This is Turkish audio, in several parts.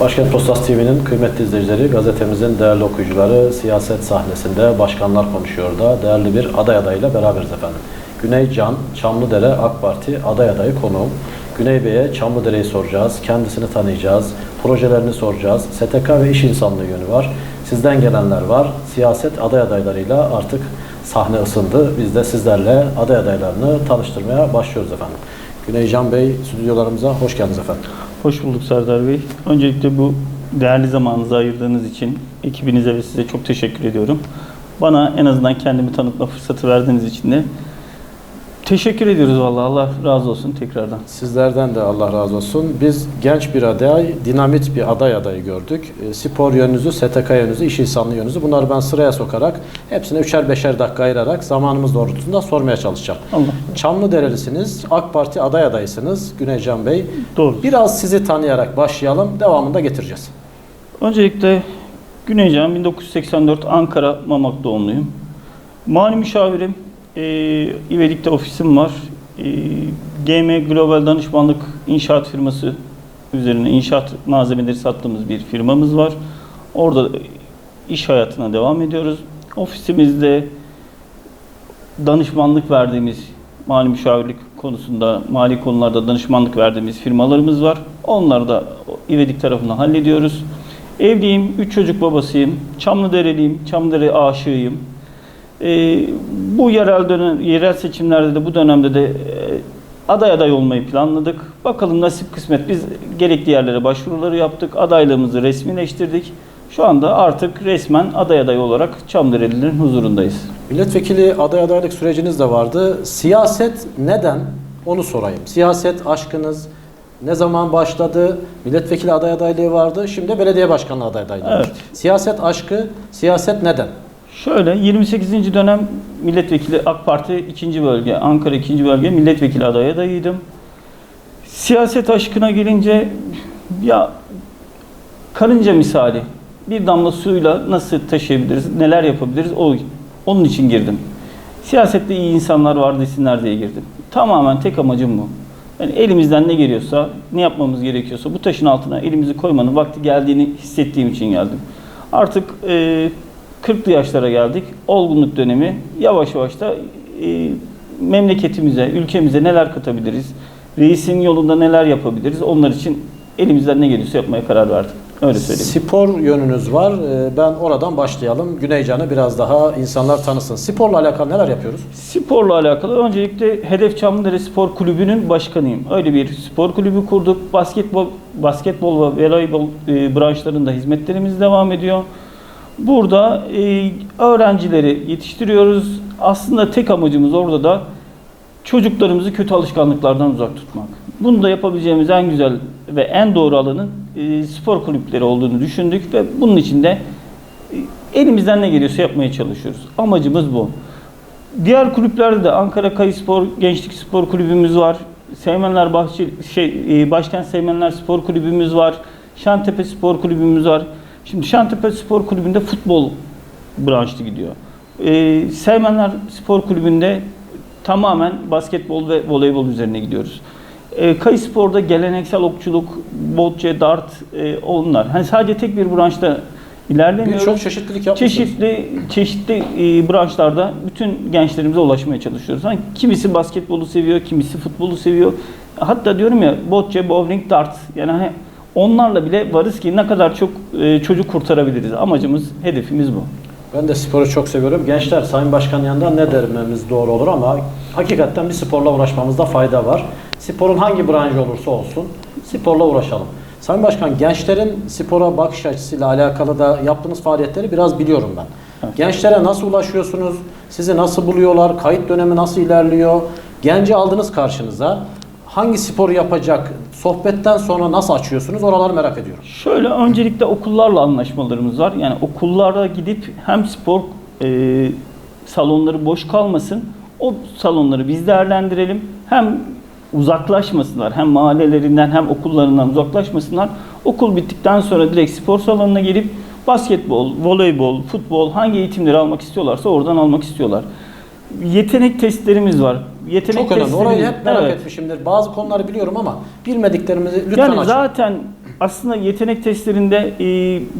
Başkent Postas TV'nin kıymetli izleyicileri, gazetemizin değerli okuyucuları, siyaset sahnesinde başkanlar konuşuyor da değerli bir aday adayıyla beraberiz efendim. Güney Can, Çamlıdere AK Parti aday adayı konuğum. Güney Bey'e Çamlıdere'yi soracağız, kendisini tanıyacağız, projelerini soracağız. STK ve iş insanlığı yönü var. Sizden gelenler var. Siyaset aday adaylarıyla artık sahne ısındı. Biz de sizlerle aday adaylarını tanıştırmaya başlıyoruz efendim. Güney Can Bey stüdyolarımıza hoş geldiniz efendim. Hoş bulduk Serdar Bey. Öncelikle bu değerli zamanınızı ayırdığınız için ekibinize ve size çok teşekkür ediyorum. Bana en azından kendimi tanıtma fırsatı verdiğiniz için de teşekkür ediyoruz vallahi. Allah razı olsun tekrardan. Sizlerden de Allah razı olsun. Biz genç bir aday, dinamit bir aday adayı gördük. E, Spor yönünüzü, STK yönünüzü, iş insanlığı yönünüzü bunları ben sıraya sokarak hepsine üçer beşer dakika ayırarak zamanımız doğrultusunda sormaya çalışacağım. Allah. Çamlıderelisiniz, AK Parti aday adayısınız Güneycan Bey. Doğru. Biraz sizi tanıyarak başlayalım, devamında getireceğiz. Öncelikle Güneycan 1984 Ankara Mamak doğumluyum. Mali müşavirim. E, İvedik'te ofisim var. E, GM Global Danışmanlık İnşaat firması üzerine inşaat malzemeleri sattığımız bir firmamız var. Orada iş hayatına devam ediyoruz. Ofisimizde danışmanlık verdiğimiz mali müşavirlik konusunda, mali konularda danışmanlık verdiğimiz firmalarımız var. Onları da İvedik tarafından hallediyoruz. Evliyim, üç çocuk babasıyım. Çamlıdereliyim, Çamlıdere aşığıyım. Ee, bu yerel dönem, yerel seçimlerde de bu dönemde de e, aday aday olmayı planladık. Bakalım nasip kısmet. Biz gerekli yerlere başvuruları yaptık. Adaylığımızı resmileştirdik. Şu anda artık resmen aday aday olarak Çamlıderelilerin huzurundayız. Milletvekili aday adaylık süreciniz de vardı. Siyaset neden? Onu sorayım. Siyaset aşkınız ne zaman başladı? Milletvekili aday adaylığı vardı. Şimdi belediye başkanlığı aday adaylığı. Evet. Siyaset aşkı, siyaset neden? Şöyle 28. dönem milletvekili AK Parti 2. bölge, Ankara 2. bölge milletvekili adayı adayıydım. Siyaset aşkına gelince ya karınca misali bir damla suyla nasıl taşıyabiliriz, neler yapabiliriz o onun için girdim. Siyasette iyi insanlar var desinler diye girdim. Tamamen tek amacım bu. Yani elimizden ne geliyorsa, ne yapmamız gerekiyorsa bu taşın altına elimizi koymanın vakti geldiğini hissettiğim için geldim. Artık e, 40'lı yaşlara geldik. Olgunluk dönemi. Yavaş yavaş da e, memleketimize, ülkemize neler katabiliriz? Reisin yolunda neler yapabiliriz? Onlar için elimizden ne geliyorsa yapmaya karar verdim. Öyle söyleyeyim. Spor yönünüz var. Ee, Ben oradan başlayalım. Güneycan'ı biraz daha insanlar tanısın. Sporla alakalı neler yapıyoruz? Sporla alakalı öncelikle Hedef Çamlıdere Spor Kulübü'nün başkanıyım. Öyle bir spor kulübü kurduk. Basketbol, basketbol ve voleybol e, branşlarında hizmetlerimiz devam ediyor. Burada e, öğrencileri yetiştiriyoruz. Aslında tek amacımız orada da çocuklarımızı kötü alışkanlıklardan uzak tutmak. Bunu da yapabileceğimiz en güzel ve en doğru alanın e, spor kulüpleri olduğunu düşündük ve bunun için de e, elimizden ne geliyorsa yapmaya çalışıyoruz. Amacımız bu. Diğer kulüplerde de Ankara Kayispor Gençlik Spor Kulübümüz var. Seymenler Bahçe şey e, Başkent Seymenler Spor Kulübümüz var. Şantepe Spor Kulübümüz var. Şimdi Şantepe Spor Kulübü'nde futbol branşlı gidiyor. E, Seymenler Spor Kulübü'nde tamamen basketbol ve voleybol üzerine gidiyoruz. E, Kayispor'da geleneksel okçuluk, bocce, dart e, onlar. Hani sadece tek bir branşta ilerlemiyoruz. Birçok çeşitlilik yapmışsınız. Çeşitli çeşitli e, branşlarda bütün gençlerimize ulaşmaya çalışıyoruz. Hani kimisi basketbolu seviyor, kimisi futbolu seviyor. Hatta diyorum ya bocce, bowling, dart. Yani hani onlarla bile varız ki ne kadar çok e, çocuk kurtarabiliriz. Amacımız, hedefimiz bu. Ben de sporu çok seviyorum. Gençler Sayın Başkan yanında ne dermemiz doğru olur ama hakikaten bir sporla uğraşmamızda fayda var. Sporun hangi branşı olursa olsun sporla uğraşalım. Sayın Başkan gençlerin spora bakış açısıyla alakalı da yaptığınız faaliyetleri biraz biliyorum ben. Gençlere nasıl ulaşıyorsunuz? Sizi nasıl buluyorlar? Kayıt dönemi nasıl ilerliyor? Genci aldınız karşınıza. Hangi sporu yapacak? Sohbetten sonra nasıl açıyorsunuz? Oraları merak ediyorum. Şöyle öncelikle okullarla anlaşmalarımız var. Yani okullara gidip hem spor e, salonları boş kalmasın, o salonları biz değerlendirelim. Hem uzaklaşmasınlar, hem mahallelerinden hem okullarından uzaklaşmasınlar. Okul bittikten sonra direkt spor salonuna gelip basketbol, voleybol, futbol hangi eğitimleri almak istiyorlarsa oradan almak istiyorlar. Yetenek testlerimiz var. Yetenek Çok önemli. Orayı hep merak Evet. etmişimdir. Bazı konuları biliyorum ama bilmediklerimizi lütfen Yani açın. zaten aslında yetenek testlerinde e,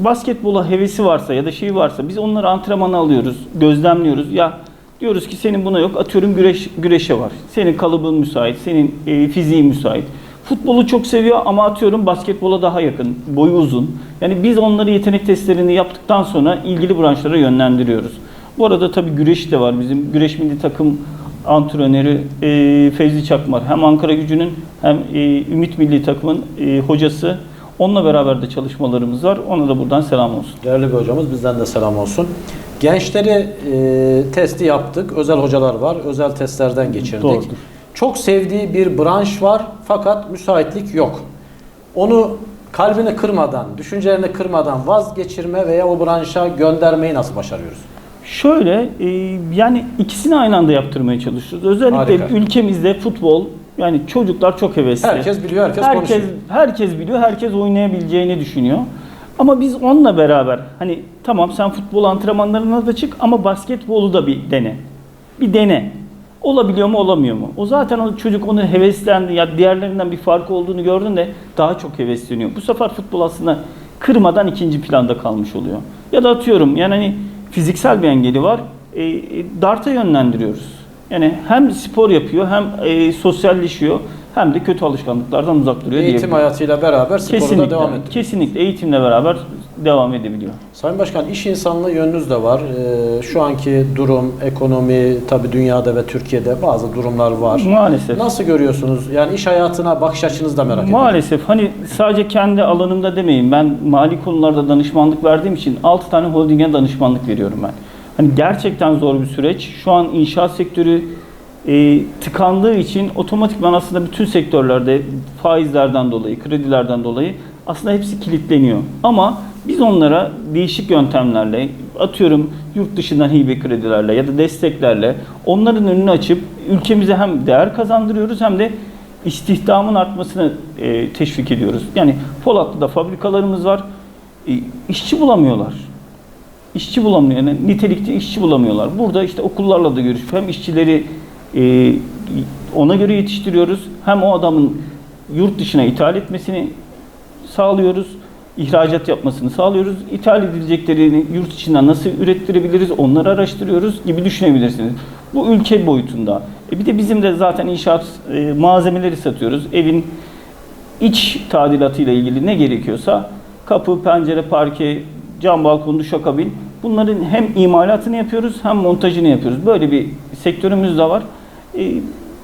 basketbola hevesi varsa ya da şey varsa biz onları antrenmana alıyoruz, gözlemliyoruz. Ya diyoruz ki senin buna yok. Atıyorum güreş güreşe var. Senin kalıbın müsait, senin e, fiziğin müsait. Futbolu çok seviyor ama atıyorum basketbola daha yakın, boyu uzun. Yani biz onları yetenek testlerini yaptıktan sonra ilgili branşlara yönlendiriyoruz. Bu arada tabii güreş de var. Bizim güreş milli takım antrenörü e, Fevzi Çakmar. Hem Ankara gücünün hem e, Ümit milli takımın e, hocası. Onunla beraber de çalışmalarımız var. Ona da buradan selam olsun. Değerli bir hocamız bizden de selam olsun. Gençleri e, testi yaptık. Özel hocalar var. Özel testlerden geçirdik. Doğrudur. Çok sevdiği bir branş var fakat müsaitlik yok. Onu kalbini kırmadan, düşüncelerini kırmadan vazgeçirme veya o branşa göndermeyi nasıl başarıyoruz? Şöyle e, yani ikisini aynı anda yaptırmaya çalışıyoruz. Özellikle Harika. ülkemizde futbol yani çocuklar çok hevesli. Herkes biliyor, herkes, herkes konuşuyor. herkes biliyor, herkes oynayabileceğini düşünüyor. Ama biz onunla beraber hani tamam sen futbol antrenmanlarına da çık ama basketbolu da bir dene. Bir dene. Olabiliyor mu, olamıyor mu? O zaten o çocuk onu heveslendi. Ya diğerlerinden bir farkı olduğunu gördün de daha çok hevesleniyor. Bu sefer futbol aslında kırmadan ikinci planda kalmış oluyor. Ya da atıyorum yani hani fiziksel bir engeli var. E, e, darta yönlendiriyoruz. Yani hem spor yapıyor hem e, sosyalleşiyor hem de kötü alışkanlıklardan uzak duruyor Eğitim hayatıyla beraber sporu da Kesinlikle, devam ettiriyor. kesinlikle eğitimle beraber devam edebiliyor. Sayın Başkan iş insanlığı yönünüz de var. Ee, şu anki durum, ekonomi tabi dünyada ve Türkiye'de bazı durumlar var. Maalesef. Nasıl görüyorsunuz? Yani iş hayatına bakış açınızı da merak ediyorum. Maalesef hani sadece kendi alanımda demeyin ben mali konularda danışmanlık verdiğim için 6 tane holdinge danışmanlık veriyorum ben. Hani gerçekten zor bir süreç. Şu an inşaat sektörü e, tıkandığı için otomatikman aslında bütün sektörlerde faizlerden dolayı, kredilerden dolayı aslında hepsi kilitleniyor. Ama biz onlara değişik yöntemlerle, atıyorum yurt dışından hibe kredilerle ya da desteklerle onların önünü açıp ülkemize hem değer kazandırıyoruz hem de istihdamın artmasını e, teşvik ediyoruz. Yani Polatlı'da fabrikalarımız var. E, işçi bulamıyorlar. İşçi bulamıyor. Yani nitelikli işçi bulamıyorlar. Burada işte okullarla da görüşüp hem işçileri e, ona göre yetiştiriyoruz. Hem o adamın yurt dışına ithal etmesini sağlıyoruz. İhracat yapmasını sağlıyoruz. İthal edileceklerini yurt içinden nasıl ürettirebiliriz onları araştırıyoruz gibi düşünebilirsiniz. Bu ülke boyutunda. E bir de bizim de zaten inşaat e, malzemeleri satıyoruz. Evin iç tadilatıyla ilgili ne gerekiyorsa kapı, pencere, parke, cam, balkon, duşakabin bunların hem imalatını yapıyoruz hem montajını yapıyoruz. Böyle bir sektörümüz de var. E,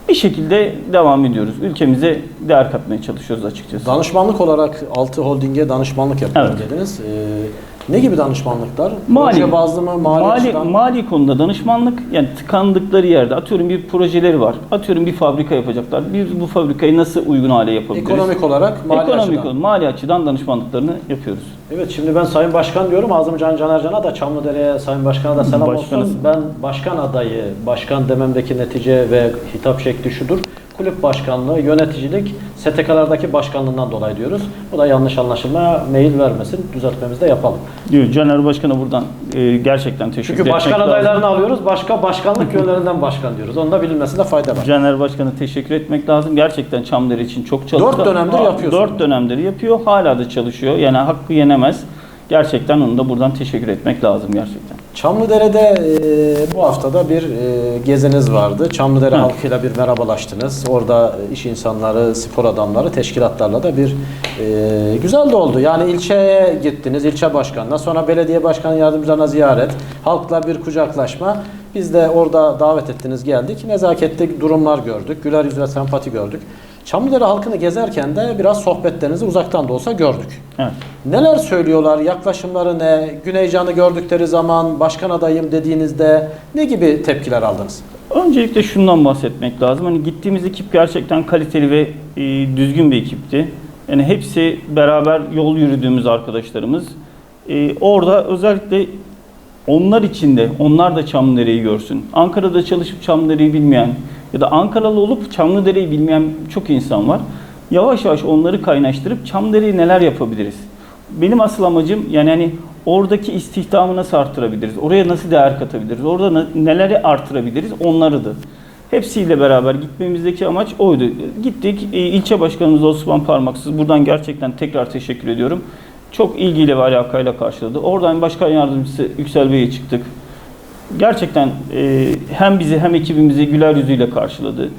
bir şekilde devam ediyoruz. Ülkemize değer katmaya çalışıyoruz açıkçası. Danışmanlık olarak Altı Holding'e danışmanlık yapıyorum Evet. dediniz. Ee, ne gibi danışmanlıklar? Mali. Proje bazlı mı? Mali, Mali, açıdan? mali konuda danışmanlık yani tıkandıkları yerde atıyorum bir projeleri var. Atıyorum bir fabrika yapacaklar. Biz bu fabrikayı nasıl uygun hale yapabiliriz? Ekonomik olarak mali Ekonomik açıdan. mali açıdan danışmanlıklarını yapıyoruz. Evet şimdi ben Sayın Başkan diyorum. Ağzım Can Canercan'a da Çamlıdere'ye Sayın Başkan'a da selam Başkanız. olsun. Ben başkan adayı, başkan dememdeki netice ve hitap şekli şudur. Kulüp başkanlığı, yöneticilik, STK'lardaki başkanlığından dolayı diyoruz. Bu da yanlış anlaşılmaya meyil vermesin. Düzeltmemizi de yapalım. Diyor Caner Başkan'a buradan e, gerçekten teşekkür Çünkü etmek başkan lazım. adaylarını alıyoruz. Başka başkanlık yönlerinden başkan diyoruz. Onun da bilinmesinde fayda var. Caner Başkan'a teşekkür etmek lazım. Gerçekten Çamdere için çok çalıştı. Dört dönemdir Aa, yapıyorsun. Dört dönemdir yapıyor. Hala da çalışıyor. Yani hakkı yenemez. Gerçekten onu da buradan teşekkür etmek lazım gerçekten. Çamlıdere'de e, bu haftada bir e, geziniz vardı. Çamlıdere Evet. halkıyla bir merhabalaştınız. Orada iş insanları, spor adamları, teşkilatlarla da bir e, güzel de oldu. Yani ilçeye gittiniz, ilçe başkanına, sonra belediye başkan yardımcılarına ziyaret, halkla bir kucaklaşma. Biz de orada davet ettiniz, geldik. Nezaketli durumlar gördük, güler yüz ve sempati gördük. Çamlıdere halkını gezerken de biraz sohbetlerinizi uzaktan da olsa gördük. Evet. Neler söylüyorlar, yaklaşımları ne, Güneycan'ı gördükleri zaman başkan adayım dediğinizde ne gibi tepkiler aldınız? Öncelikle şundan bahsetmek lazım. Hani gittiğimiz ekip gerçekten kaliteli ve e, düzgün bir ekipti. Yani hepsi beraber yol yürüdüğümüz arkadaşlarımız. E, orada özellikle onlar için de, onlar da Çamlıdere'yi görsün. Ankara'da çalışıp Çamlıdere'yi bilmeyen ya da Ankaralı olup Çamlıdere'yi bilmeyen çok insan var. Yavaş yavaş onları kaynaştırıp Çamlıdere'yi neler yapabiliriz? Benim asıl amacım yani hani Oradaki istihdamı nasıl arttırabiliriz? Oraya nasıl değer katabiliriz? Orada neleri artırabiliriz? Onlarıdı. Hepsiyle beraber gitmemizdeki amaç oydu. Gittik, e, ilçe başkanımız Osman Parmaksız. Buradan gerçekten tekrar teşekkür ediyorum. Çok ilgiyle ve alakayla karşıladı. Oradan başkan yardımcısı Yüksel Bey'e çıktık. Gerçekten e, hem bizi hem ekibimizi güler yüzüyle karşıladı.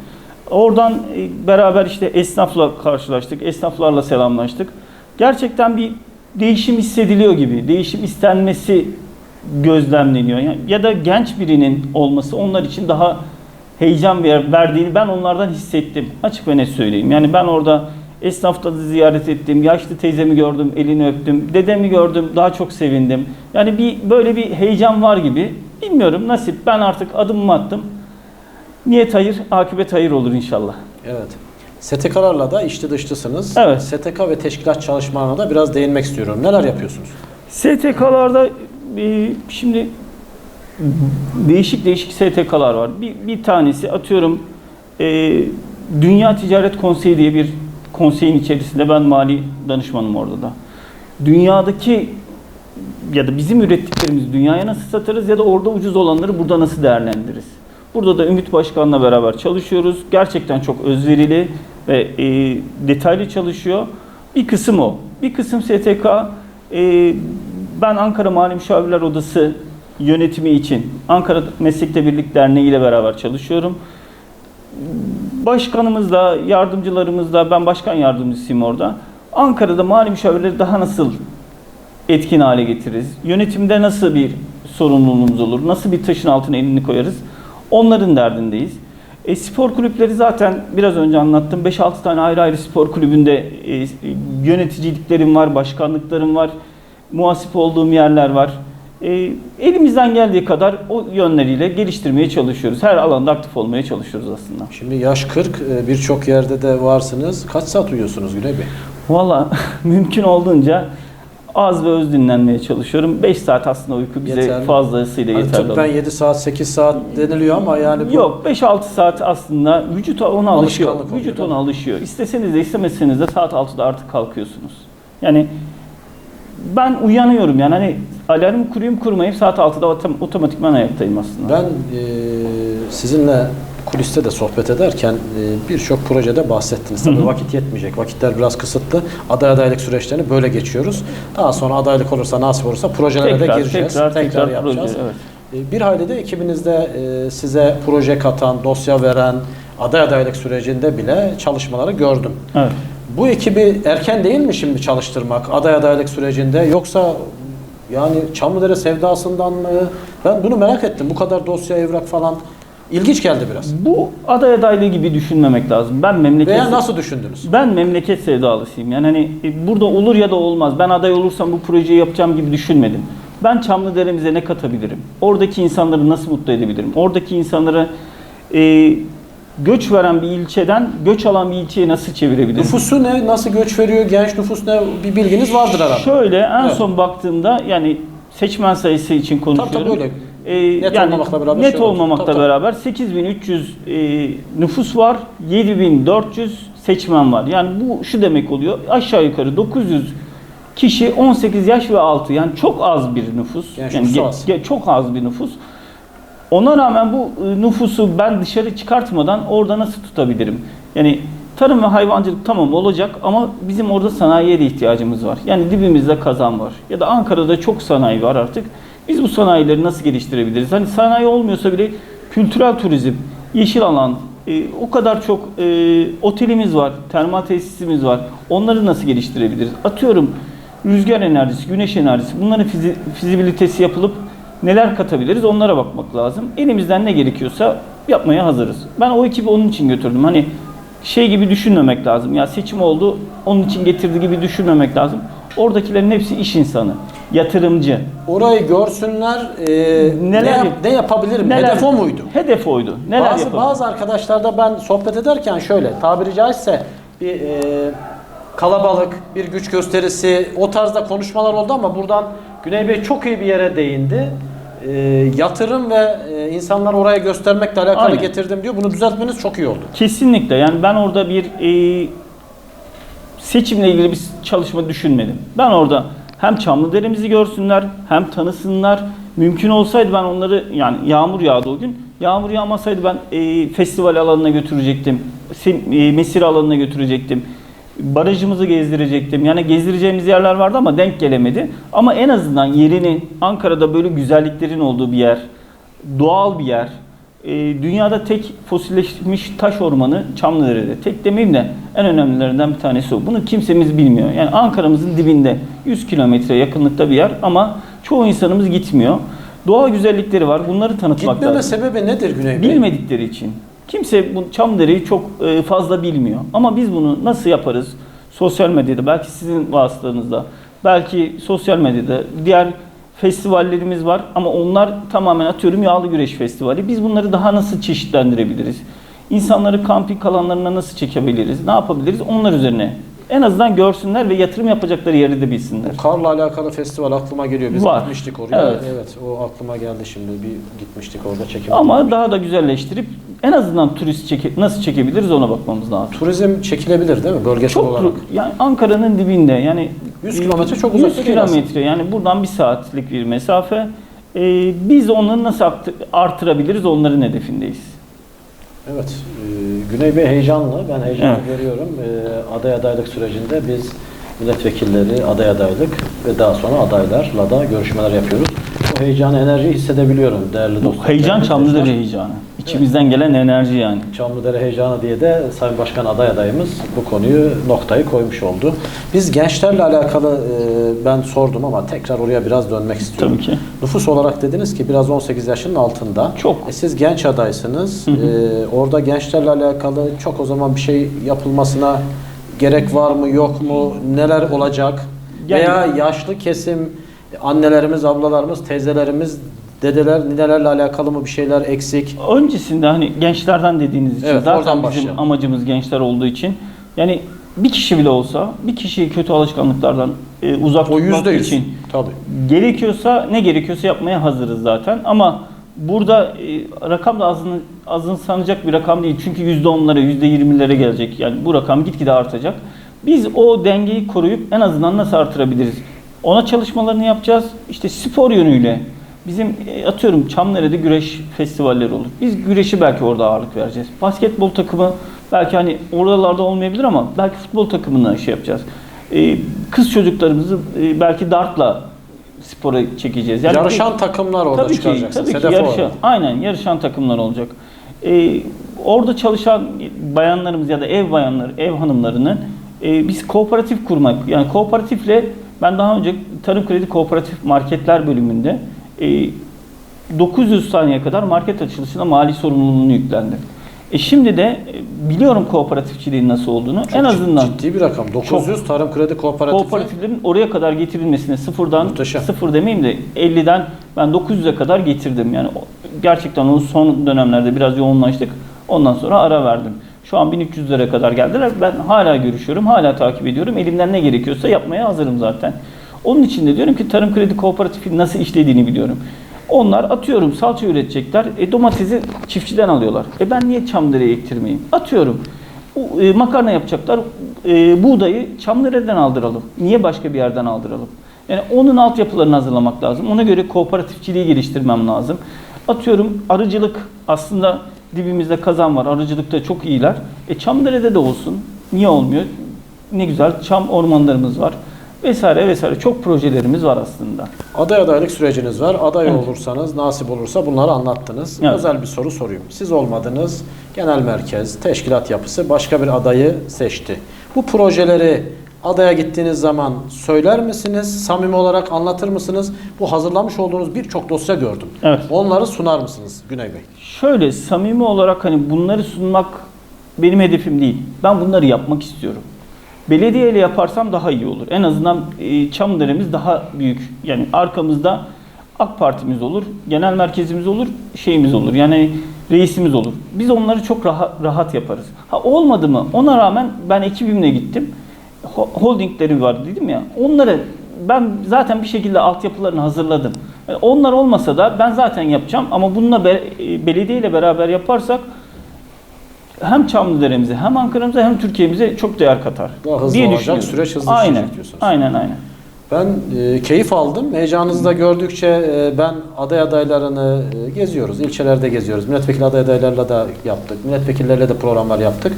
Oradan e, beraber işte esnafla karşılaştık, esnaflarla selamlaştık. Gerçekten bir değişim hissediliyor gibi, değişim istenmesi gözlemleniyor. Yani ya da genç birinin olması onlar için daha heyecan ver- verdiğini ben onlardan hissettim. Açık ve net söyleyeyim. Yani ben orada esnafta da ziyaret ettim, yaşlı teyzemi gördüm, elini öptüm, dedemi gördüm, daha çok sevindim. Yani bir böyle bir heyecan var gibi. Bilmiyorum nasip. Ben artık adımımı attım. Niyet hayır, akıbet hayır olur inşallah. Evet. STK'larla da içli dışlısınız. Evet. STK ve teşkilat çalışmalarına da biraz değinmek istiyorum. Neler yapıyorsunuz? STK'larda e, şimdi değişik değişik STK'lar var. Bir, bir tanesi atıyorum e, Dünya Ticaret Konseyi diye bir konseyin içerisinde ben mali danışmanım orada da. Dünyadaki ya da bizim ürettiklerimizi dünyaya nasıl satarız ya da orada ucuz olanları burada nasıl değerlendiririz? Burada da Ümit Başkan'la beraber çalışıyoruz. Gerçekten çok özverili ve e, detaylı çalışıyor. Bir kısım o. Bir kısım STK e, ben Ankara Mali Müşavirler Odası yönetimi için Ankara Meslekte Birlik Derneği ile beraber çalışıyorum. Başkanımızla, yardımcılarımızla, ben başkan yardımcısıyım orada. Ankara'da mali müşavirleri daha nasıl etkin hale getiririz? Yönetimde nasıl bir sorumluluğumuz olur? Nasıl bir taşın altına elini koyarız? Onların derdindeyiz. E, spor kulüpleri zaten biraz önce anlattım. 5-6 tane ayrı ayrı spor kulübünde e, yöneticiliklerim var, başkanlıklarım var, muhasip olduğum yerler var. E, elimizden geldiği kadar o yönleriyle geliştirmeye çalışıyoruz. Her alanda aktif olmaya çalışıyoruz aslında. Şimdi yaş 40, e, birçok yerde de varsınız. Kaç saat uyuyorsunuz Güney Bey? Valla mümkün olduğunca az ve öz dinlenmeye çalışıyorum. 5 saat aslında uyku bize Yeterli. fazlasıyla Hani yeterli. oluyor. 7 saat, 8 saat deniliyor ama yani bu Yok 5-6 saat aslında vücut ona alışıyor. Vücut ona alışıyor. İsteseniz de istemeseniz de saat 6'da artık kalkıyorsunuz. Yani ben uyanıyorum yani hani alarm kurayım kurmayayım saat 6'da otom- otomatikman ayaktayım aslında. ben e, sizinle kuliste de sohbet ederken e, birçok projede bahsettiniz. Tabii vakit yetmeyecek. Vakitler biraz kısıtlı. Aday adaylık süreçlerini böyle geçiyoruz. Daha sonra adaylık olursa, nasip olursa projelere tekrar, de gireceğiz. tekrar, tekrar, yapacağız. proje, evet. E, Bir hayli de ekibinizde e, size proje katan, dosya veren, aday adaylık sürecinde bile çalışmaları gördüm. Evet. Bu ekibi erken değil mi şimdi çalıştırmak aday adaylık sürecinde yoksa yani Çamlıdere sevdasından mı? Ben bunu merak ettim. Bu kadar dosya, evrak falan ilginç geldi biraz. Bu aday adaylığı gibi düşünmemek lazım. Ben memleket Veya nasıl düşündünüz? Ben memleket sevdalısıyım. Yani hani e, burada olur ya da olmaz. Ben aday olursam bu projeyi yapacağım gibi düşünmedim. Ben Çamlıdere'mize ne katabilirim? Oradaki insanları nasıl mutlu edebilirim? Oradaki insanları e, göç veren bir ilçeden göç alan bir ilçeye nasıl çevirebilirim? Nüfusu ne? Nasıl göç veriyor? Genç nüfus ne? Bir bilginiz vardır herhalde. Şöyle en Evet. son baktığımda yani seçmen sayısı için konuşuyorum. Tabii tabii öyle. Ee, Net yani olmamakla beraber net şey olmamakla Tabii, beraber 8300 e, nüfus var, 7400 seçmen var. Yani bu şu demek oluyor. Aşağı yukarı 900 kişi 18 yaş ve altı. Yani çok az bir nüfus. Yani ge- az. çok az bir nüfus. Ona rağmen bu e, nüfusu ben dışarı çıkartmadan orada nasıl tutabilirim? Yani tarım ve hayvancılık tamam olacak ama bizim orada sanayiye de ihtiyacımız var. Yani dibimizde kazan var. Ya da Ankara'da çok sanayi var artık. Biz bu sanayileri nasıl geliştirebiliriz? Hani sanayi olmuyorsa bile kültürel turizm, yeşil alan, e, o kadar çok e, otelimiz var, termal tesisimiz var. Onları nasıl geliştirebiliriz? Atıyorum rüzgar enerjisi, güneş enerjisi bunların fizi, fizibilitesi yapılıp neler katabiliriz onlara bakmak lazım. Elimizden ne gerekiyorsa yapmaya hazırız. Ben o ekibi onun için götürdüm. Hani şey gibi düşünmemek lazım. Ya seçim oldu onun için getirdi gibi düşünmemek lazım. Oradakilerin hepsi iş insanı, yatırımcı. Orayı görsünler. e, Neler ne, yap- ne yapabilirim? Neler- Hedef o muydu? Hedef oydu. Neler bazı, bazı arkadaşlarda ben sohbet ederken şöyle tabiri caizse bir e, kalabalık, bir güç gösterisi o tarzda konuşmalar oldu ama buradan Güney Bey çok iyi bir yere değindi. E, yatırım ve e, insanlar oraya göstermekle alakalı Aynen. getirdim diyor. Bunu düzeltmeniz çok iyi oldu. Kesinlikle. Yani ben orada bir e, seçimle ilgili bir çalışma düşünmedim. Ben orada Hem Çamlıdere'mizi görsünler, hem tanısınlar. Mümkün olsaydı ben onları yani yağmur yağdı o gün. Yağmur yağmasaydı ben e, festival alanına götürecektim. E, mesire alanına götürecektim. Barajımızı gezdirecektim. Yani gezdireceğimiz yerler vardı ama denk gelemedi. Ama en azından yerini Ankara'da böyle güzelliklerin olduğu bir yer, doğal bir yer. E, dünyada tek fosilleşmiş taş ormanı Çamlıdere'de. Tek demeyeyim de en önemlilerinden bir tanesi o. Bunu kimsemiz bilmiyor. Yani Ankara'mızın dibinde 100 kilometre yakınlıkta bir yer ama çoğu insanımız gitmiyor. Doğal güzellikleri var. Bunları tanıtmak Gitmeme lazım. sebebi nedir Güney Bey? Bilmedikleri için. Kimse bu Çamlıdere'yi çok e, fazla bilmiyor. Ama biz bunu nasıl yaparız? Sosyal medyada, belki sizin vasıtanızda, belki sosyal medyada, diğer festivallerimiz var ama onlar tamamen atıyorum yağlı güreş festivali. Biz bunları daha nasıl çeşitlendirebiliriz? İnsanları kamping alanlarına nasıl çekebiliriz? Ne yapabiliriz? Onlar üzerine. En azından görsünler ve yatırım yapacakları yeri de bilsinler. Karla alakalı festival aklıma geliyor. Biz Var. gitmiştik oraya. Evet. Evet. o aklıma geldi şimdi. Bir gitmiştik orada çekim. Ama daha da güzelleştirip en azından turist çeke, nasıl çekebiliriz ona bakmamız lazım. Turizm çekilebilir değil mi? Bölgesel Çok olarak. yani Ankara'nın dibinde yani 100 kilometre çok 100 uzakta değil kilometre yani buradan bir saatlik bir mesafe. Ee, biz onları nasıl artırabiliriz onların hedefindeyiz. Evet. e, Güney Bey heyecanlı. Ben heyecanı Evet. görüyorum. E, aday adaylık sürecinde biz milletvekilleri, aday adaylık ve daha sonra adaylarla da görüşmeler yapıyoruz. Heyecanı, enerjiyi hissedebiliyorum değerli Bu dostlar. heyecan değerli Çamlıdere heyecanı. İçimizden gelen enerji yani. Çamlıdere heyecanı diye de Sayın Başkan aday adayımız bu konuyu noktayı koymuş oldu. Biz gençlerle alakalı e, ben sordum ama tekrar oraya biraz dönmek istiyorum. Tabii ki. Nüfus olarak dediniz ki biraz 18 yaşının altında. Çok. E, siz genç adaysınız. E, orada gençlerle alakalı çok o zaman bir şey yapılmasına gerek var mı yok mu? Neler olacak? Yani- Veya yaşlı kesim annelerimiz, ablalarımız, teyzelerimiz, dedeler, ninelerle alakalı mı bir şeyler eksik? Öncesinde hani gençlerden dediğiniz için Evet, oradan zaten bizim başlayalım. amacımız gençler olduğu için yani bir kişi bile olsa bir kişiyi kötü alışkanlıklardan e, uzak O tutmak yüzde yüz. için Tabii. Gerekiyorsa ne gerekiyorsa yapmaya hazırız zaten ama burada e, rakam da azın, azımsanacak bir rakam değil. Çünkü %10'lara, %20'lere gelecek. Yani bu rakam gitgide artacak. Biz o dengeyi koruyup en azından nasıl artırabiliriz? Ona çalışmalarını yapacağız. İşte spor yönüyle. Bizim e, atıyorum Çamlıdere'de güreş festivalleri olur. Biz güreşi belki orada ağırlık vereceğiz. Basketbol takımı belki hani oralarda olmayabilir ama belki futbol takımına şey yapacağız. E, kız çocuklarımızı e, belki dartla spora çekeceğiz. Yani Yarışan takımlar orada tabii ki, çıkaracaksınız. tabii ki Hedef o yarışan, orada. aynen yarışan takımlar olacak. Ee, orada çalışan bayanlarımız ya da ev bayanları, ev hanımlarının e, biz kooperatif kurmak, yani kooperatifle ben daha önce Tarım Kredi Kooperatif Marketler bölümünde e, 900 saniyeye kadar market açılışına mali sorumluluğunu yüklendim. E şimdi de e, biliyorum kooperatifçiliğin nasıl olduğunu. Çok en azından ciddi bir rakam. 900 Tarım Kredi Kooperatifi. kooperatiflerin oraya kadar getirilmesine sıfırdan Muhteşem. sıfır demeyeyim de 50'den ben 900'e kadar getirdim. Yani gerçekten o son dönemlerde biraz yoğunlaştık. Ondan sonra ara verdim. Şu an 1300'lere kadar geldiler. Ben hala görüşüyorum, hala takip ediyorum. Elimden ne gerekiyorsa yapmaya hazırım zaten. Onun için de diyorum ki Tarım Kredi Kooperatifi nasıl işlediğini biliyorum. Onlar atıyorum salça üretecekler. E, domatesi çiftçiden alıyorlar. E ben niye Çamdere'ye ektirmeyeyim? Atıyorum. E, makarna yapacaklar. E, buğdayı Çamdere'den aldıralım. Niye başka bir yerden aldıralım? Yani onun altyapılarını hazırlamak lazım. Ona göre kooperatifçiliği geliştirmem lazım. Atıyorum arıcılık aslında dibimizde kazan var. Arıcılıkta çok iyiler. E Çamdere'de de olsun. Niye olmuyor? Ne güzel çam ormanlarımız var. Vesaire vesaire. Çok projelerimiz var aslında. Aday adaylık süreciniz var. Aday Evet. olursanız, nasip olursa bunları anlattınız. Evet. Özel bir soru sorayım. Siz olmadınız, genel merkez, teşkilat yapısı başka bir adayı seçti. Bu projeleri adaya gittiğiniz zaman söyler misiniz? Samimi olarak anlatır mısınız? Bu hazırlamış olduğunuz birçok dosya gördüm. Evet. Onları sunar mısınız Güney Bey? Şöyle samimi olarak hani bunları sunmak benim hedefim değil. Ben bunları yapmak istiyorum. Belediye ile yaparsam daha iyi olur. En azından e, Çamlıdere'miz daha büyük. Yani arkamızda AK Partimiz olur, genel merkezimiz olur, şeyimiz olur. Yani reisimiz olur. Biz onları çok rahat, rahat yaparız. Ha olmadı mı? Ona rağmen ben ekibimle gittim. Ho- Holdingleri var dedim ya. Onları ben zaten bir şekilde altyapılarını hazırladım. Yani onlar olmasa da ben zaten yapacağım ama bununla be- e, belediye ile beraber yaparsak hem Çamlıdere'mize hem Ankara'mıza hem Türkiye'mize çok değer katar. Daha hızlı diye olacak, süreç hızlı aynen, işleyecek diyorsunuz. Aynen aynen. Ben e, keyif aldım. Heyecanınızı da gördükçe e, ben aday adaylarını e, geziyoruz. İlçelerde geziyoruz. Milletvekili aday adaylarla da yaptık. Milletvekilleriyle de programlar yaptık.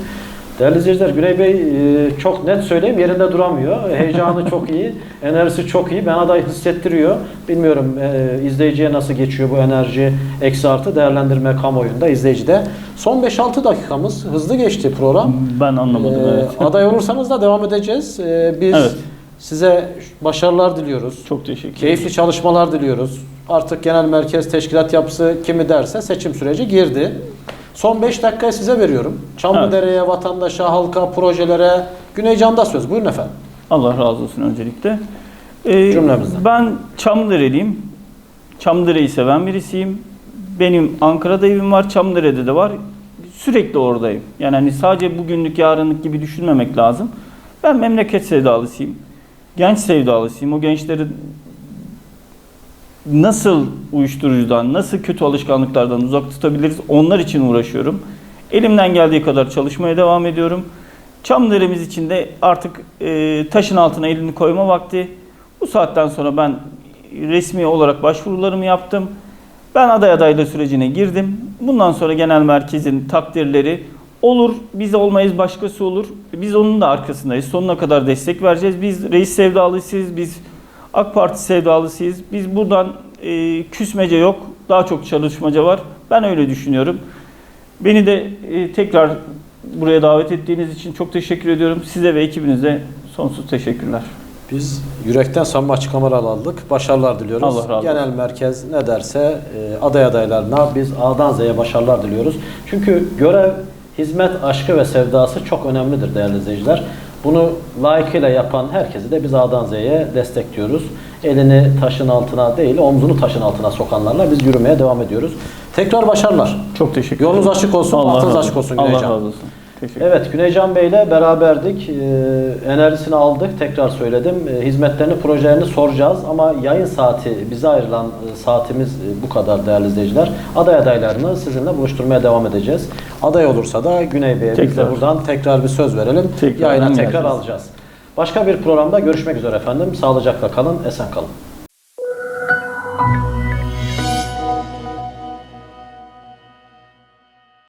Değerli izleyiciler, Güney Bey e, çok net söyleyeyim yerinde duramıyor. Heyecanı çok iyi, enerjisi çok iyi. Ben adayı hissettiriyor. Bilmiyorum e, izleyiciye nasıl geçiyor bu enerji eksi artı değerlendirme kamuoyunda izleyicide. Son 5-6 dakikamız hızlı geçti program. Ben anlamadım. Ee, evet. Aday olursanız da devam edeceğiz. Ee, biz Evet. size başarılar diliyoruz. Çok teşekkür ederim. Keyifli çalışmalar diliyoruz. Artık genel merkez teşkilat yapısı kimi derse seçim süreci girdi. Son 5 dakikayı size veriyorum. Çamlıdere'ye, vatandaşa, halka, projelere, Güneycan'da söz. Buyurun efendim. Allah razı olsun öncelikle. Ee, Cümlemizden. Ben Çamlıdereliyim. Çamlıdere'yi seven birisiyim. Benim Ankara'da evim var, Çamlıdere'de de var. Sürekli oradayım. Yani hani sadece bugünlük, yarınlık gibi düşünmemek lazım. Ben memleket sevdalısıyım. Genç sevdalısıyım. O gençleri nasıl uyuşturucudan, nasıl kötü alışkanlıklardan uzak tutabiliriz onlar için uğraşıyorum. Elimden geldiği kadar çalışmaya devam ediyorum. Çamderemiz için de artık e, taşın altına elini koyma vakti. Bu saatten sonra ben resmi olarak başvurularımı yaptım. Ben aday adaylığı sürecine girdim. Bundan sonra genel merkezin takdirleri olur, biz olmayız başkası olur. Biz onun da arkasındayız. Sonuna kadar destek vereceğiz. Biz reis sevdalısıyız, biz AK Parti sevdalısıyız. Biz buradan e, küsmece yok, daha çok çalışmaca var. Ben öyle düşünüyorum. Beni de e, tekrar buraya davet ettiğiniz için çok teşekkür ediyorum. Size ve ekibinize sonsuz teşekkürler. Biz yürekten samimi açıklamalar aldık. Başarılar diliyoruz. Allah razı olsun. Genel merkez ne derse e, aday adaylarına biz A'dan Z'ye başarılar diliyoruz. Çünkü görev, hizmet, aşkı ve sevdası çok önemlidir değerli izleyiciler. Bunu layıkıyla yapan herkesi de biz A'dan Z'ye destekliyoruz. Elini taşın altına değil, omzunu taşın altına sokanlarla biz yürümeye devam ediyoruz. Tekrar başarılar. Çok teşekkür Yolunuz ederim. açık olsun, Allah bahtınız razı açık olsun Allah razı olsun. Teşekkür Evet Güneycan Bey ile beraberdik. Ee, enerjisini aldık. Tekrar söyledim. Ee, hizmetlerini, projelerini soracağız ama yayın saati, bize ayrılan e, saatimiz e, bu kadar değerli izleyiciler. Aday adaylarını sizinle buluşturmaya devam edeceğiz. Aday olursa da Güney Bey'e biz de buradan tekrar bir söz verelim. Tekrar Yayına tekrar alacağız. Başka bir programda görüşmek üzere efendim. Sağlıcakla kalın, esen kalın.